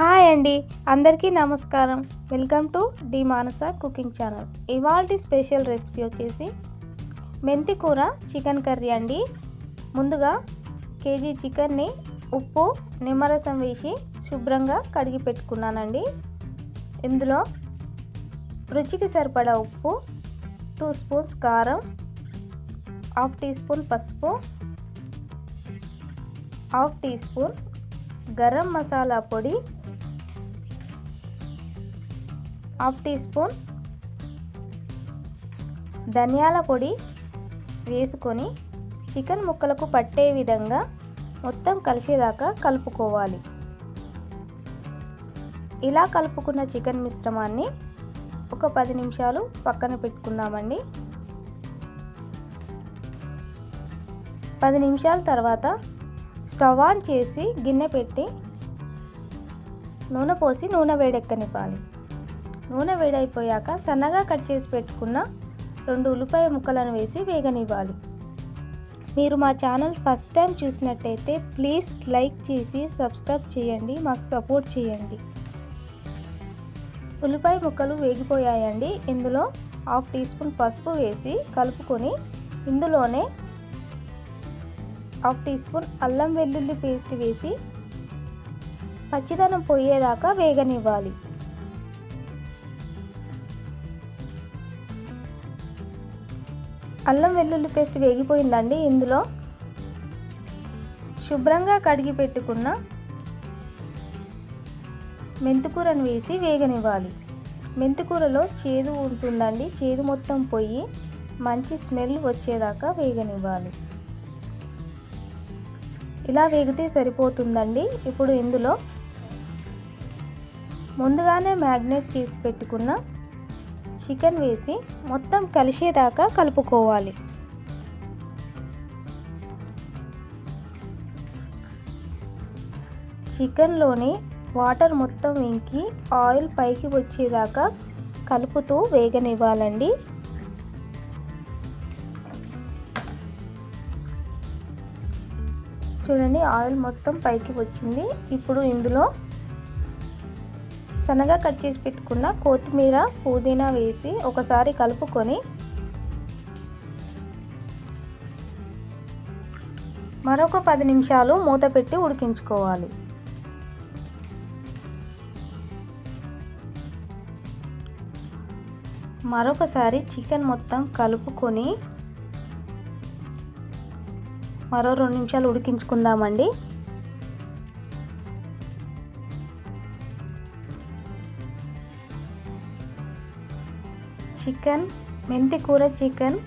Hi అండి అందరికీ నమస్కారం. Welcome to the Manasa cooking channel. ఇవాళ స్పెషల్ రెసిపీ వచ్చేసి మెంతి కూర చికెన్ కర్రీ అండి. ముందుగా కేజీ చికెన్ని ఉప్పు నిమ్మరసం వేసి శుభ్రంగా కడిగి పెట్టుకున్నానండి. ఇందులో రుచికి సరిపడా ఉప్పు టూ స్పూన్స్ కారం హాఫ్ టీ స్పూన్ పసుపు half teaspoon garam masala పొడి హాఫ్ టీ స్పూన్ ధనియాల పొడి వేసుకొని చికెన్ ముక్కలకు పట్టే విధంగా మొత్తం కలిసేదాకా కలుపుకోవాలి. ఇలా కలుపుకున్న చికెన్ మిశ్రమాన్ని ఒక పది నిమిషాలు పక్కన పెట్టుకుందామండి. పది నిమిషాల తర్వాత స్టవ్ ఆన్ చేసి గిన్నె పెట్టి నూనె పోసి నూనె వేడెక్కనివ్వాలి. నూనె వేడైపోయాక సన్నగా కట్ చేసి పెట్టుకున్న రెండు ఉల్లిపాయ ముక్కలను వేసి వేగనివ్వాలి. మీరు మా ఛానల్ ఫస్ట్ టైం చూసినట్టయితే ప్లీజ్ లైక్ చేసి సబ్స్క్రైబ్ చేయండి మాకు సపోర్ట్ చేయండి. ఉల్లిపాయ ముక్కలు వేగిపోయాయండి. ఇందులో హాఫ్ టీ స్పూన్ పసుపు వేసి కలుపుకొని ఇందులోనే హాఫ్ టీ స్పూన్ అల్లం వెల్లుల్లి పేస్ట్ వేసి పచ్చిదనం పోయేదాకా వేగనివ్వాలి. అల్లం వెల్లుల్లి పేస్ట్ వేగిపోయిందండి ఇందులో. శుభ్రంగా కడిగి పెట్టుకున్న మెంతికూరను వేసి వేగనివ్వాలి. మెంతికూరలో చేదు ఉంటుందండి చేదు మొత్తం పోయి మంచి స్మెల్ వచ్చేదాకా వేగనివ్వాలి. ఇలా వేగితే సరిపోతుందండి. ఇప్పుడు ఇందులో ముందుగానే మ్యాగ్నేట్ చేసి పెట్టుకున్న చికెన్ వేసి మొత్తం కలిసేదాకా కలుపుకోవాలి. చికెన్లోని వాటర్ మొత్తం ఇంకి ఆయిల్ పైకి వచ్చేదాకా కలుపుతూ వేగనివ్వాలండి. చూడండి ఆయిల్ మొత్తం పైకి వచ్చింది. ఇప్పుడు ఇందులో సన్నగా కట్ చేసి పెట్టుకున్న కొత్తిమీర పుదీనా వేసి ఒకసారి కలుపుకొని మరొక పది నిమిషాలు మూత పెట్టి ఉడికించుకోవాలి. మరొకసారి చికెన్ మొత్తం కలుపుకొని మరో రెండు నిమిషాలు ఉడికించుకుందామండి. చికెన్ మెంతి కూర చికెన్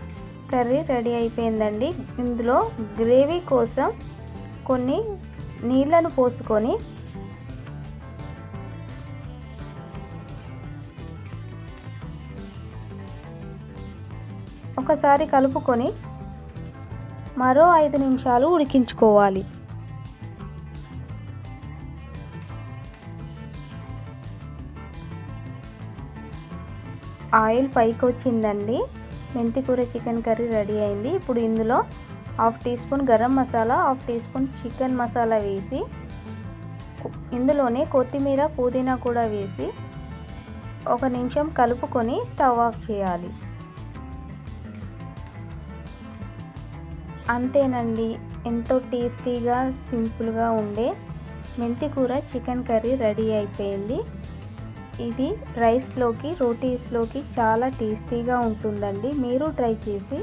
కర్రీ రెడీ అయిపోయిందండి. ఇందులో గ్రేవీ కోసం కొన్ని నీళ్ళను పోసుకొని ఒకసారి కలుపుకొని మరో ఐదు నిమిషాలు ఉడికించుకోవాలి. ఆయిల్ పైకి వచ్చిందండి మెంతి కూర చికెన్ కర్రీ రెడీ అయింది. ఇప్పుడు ఇందులో half teaspoon garam masala half teaspoon chicken masala వేసి ఇందులోనే కొత్తిమీర పుదీనా కూడా వేసి ఒక నిమిషం కలుపుకొని స్టవ్ ఆఫ్ చేయాలి. అంతేనండి. ఎంతో టేస్టీగా సింపుల్గా ఉండే మెంతి కూర చికెన్ కర్రీ రెడీ అయిపోయింది. ఇది రైస్లోకి రోటీస్లోకి చాలా టేస్టీగా ఉంటుందండి. మీరు ట్రై చేసి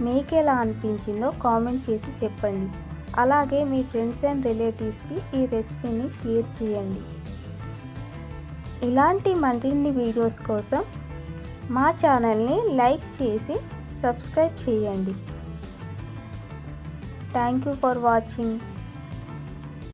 మీకు ఎలా అనిపించిందో కామెంట్ చేసి చెప్పండి. అలాగే మీ ఫ్రెండ్స్ అండ్ రిలేటివ్స్కి ఈ రెసిపీని షేర్ చేయండి. ఇలాంటి మరిన్ని వీడియోస్ కోసం మా ఛానల్ని లైక్ చేసి సబ్స్క్రైబ్ చేయండి. Thank you for watching.